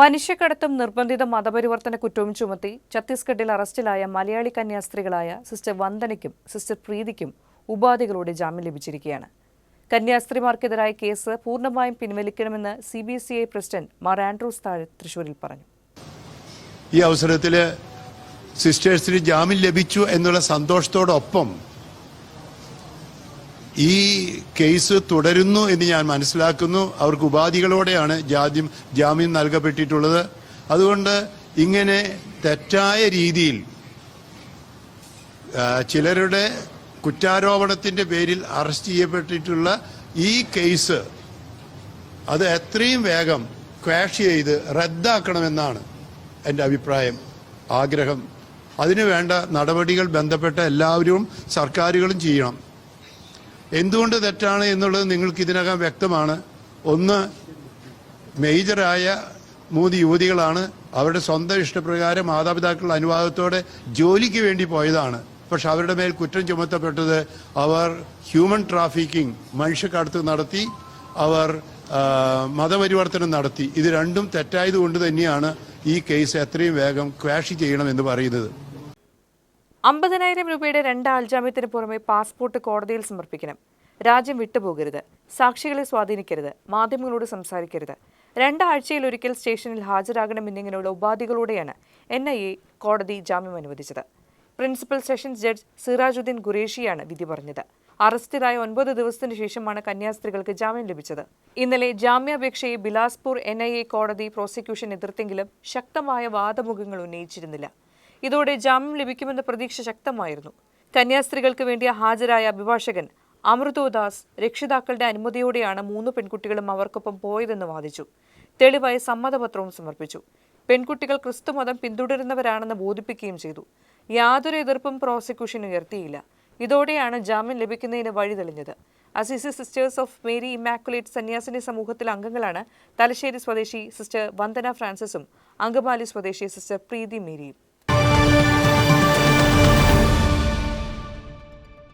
മനുഷ്യക്കടത്തും നിർബന്ധിത മതപരിവർത്തന കുറ്റവും ചുമത്തി ഛത്തീസ്ഗഡിൽ അറസ്റ്റിലായ മലയാളി കന്യാസ്ത്രീകളായ സിസ്റ്റർ വന്ദനയ്ക്കും സിസ്റ്റർ പ്രീതിക്കും ഉപാധികളോടെ ജാമ്യം ലഭിച്ചിരിക്കുകയാണ്. കന്യാസ്ത്രീമാർക്കെതിരായ കേസ് പൂർണമായും പിൻവലിക്കണമെന്ന് C B C I president Mar Andrews താഴെ തൃശൂരിൽ പറഞ്ഞു. ഈ അവസരത്തിൽ സിസ്റ്റേഴ്സിന് ജാമ്യം ലഭിച്ചു എന്നുള്ള സന്തോഷത്തോടൊപ്പം ഈ കേസ് തുടരുന്നു എന്ന് ഞാൻ മനസ്സിലാക്കുന്നു. അവർക്ക് ഉപാധികളോടെയാണ് ജാദ്യം ജാമ്യം നൽകപ്പെട്ടിട്ടുള്ളത്. അതുകൊണ്ട് ഇങ്ങനെ തെറ്റായ രീതിയിൽ ചിലരുടെ കുറ്റാരോപണത്തിന്റെ പേരിൽ അറസ്റ്റ് ചെയ്യപ്പെട്ടിട്ടുള്ള ഈ കേസ് അത് എത്രയും വേഗം ക്വാഷ് ചെയ്ത് റദ്ദാക്കണമെന്നാണ് എന്റെ അഭിപ്രായം ആഗ്രഹം. അതിനു വേണ്ട നടപടികൾ ബന്ധപ്പെട്ട എല്ലാവരും സർക്കാരുകളും ചെയ്യണം. എന്തുകൊണ്ട് തെറ്റാണ് എന്നുള്ളത് നിങ്ങൾക്ക് ഇതിനകം വ്യക്തമാണ്. ഒന്ന് മേജറായ മൂന്ന് യുവതികളാണ് അവരുടെ സ്വന്തം ഇഷ്ടപ്രകാരം മാതാപിതാക്കളുടെ അനുവാദത്തോടെ ജോലിക്ക് വേണ്ടി പോയതാണ്. പക്ഷെ അവരുടെ മേൽ കുറ്റം ചുമത്തപ്പെട്ടത് അവർ ഹ്യൂമൻ ട്രാഫിക്കിംഗ് മനുഷ്യക്കടത്ത് നടത്തി അവർ മതപരിവർത്തനം നടത്തി. ഇത് രണ്ടും തെറ്റായതുകൊണ്ട് തന്നെയാണ് ഈ കേസ് എത്രയും വേഗം ക്വാഷ് ചെയ്യണമെന്ന് പറയുന്നത്. അമ്പതിനായിരം രൂപയുടെ രണ്ട് ആൾജാമ്യത്തിന് പുറമെ പാസ്പോർട്ട് കോടതിയിൽ സമർപ്പിക്കണം. രാജ്യം വിട്ടുപോകരുത്. സാക്ഷികളെ സ്വാധീനിക്കരുത്. മാധ്യമങ്ങളോട് സംസാരിക്കരുത്. രണ്ടാഴ്ചയിൽ ഒരിക്കൽ സ്റ്റേഷനിൽ ഹാജരാകണം എന്നിങ്ങനെയുള്ള ഉപാധികളോടെയാണ് എൻ ഐ എ കോടതി ജാമ്യം അനുവദിച്ചത്. പ്രിൻസിപ്പൽ സെഷൻസ് ജഡ്ജ് സിറാജുദ്ദീൻ ഖുറേഷിയാണ് വിധി പറഞ്ഞത്. അറസ്റ്റിലായ ഒൻപത് ദിവസത്തിനു ശേഷമാണ് കന്യാസ്ത്രീകൾക്ക് ജാമ്യം ലഭിച്ചത്. ഇന്നലെ ജാമ്യാപേക്ഷയെ ബിലാസ്പൂർ എൻ കോടതി പ്രോസിക്യൂഷൻ എതിർത്തെങ്കിലും ശക്തമായ വാദമുഖങ്ങൾ ഉന്നയിച്ചിരുന്നില്ല. ഇതോടെ ജാമ്യം ലഭിക്കുമെന്ന പ്രതീക്ഷ ശക്തമായിരുന്നു. കന്യാസ്ത്രീകൾക്ക് വേണ്ടി ഹാജരായ അഭിഭാഷകൻ അമൃതോദാസ് രക്ഷിതാക്കളുടെ അനുമതിയോടെയാണ് മൂന്ന് പെൺകുട്ടികളും അവർക്കൊപ്പം പോയതെന്ന് വാദിച്ചു. തെളിവായി സമ്മതപത്രവും സമർപ്പിച്ചു. പെൺകുട്ടികൾ ക്രിസ്തുമതം പിന്തുടരുന്നവരാണെന്ന് ബോധിപ്പിക്കുകയും ചെയ്തു. യാതൊരു എതിർപ്പും പ്രോസിക്യൂഷൻ ഉയർത്തിയില്ല. ഇതോടെയാണ് ജാമ്യം ലഭിക്കുന്നതിന് വഴി തെളിഞ്ഞത്. Assisi sisters of Mary Immaculate സന്യാസിനി സമൂഹത്തിലെ അംഗങ്ങളാണ് തലശ്ശേരി സ്വദേശി സിസ്റ്റർ വന്ദന ഫ്രാൻസിസും അങ്കമാലി സ്വദേശി സിസ്റ്റർ പ്രീതി മേരിയും.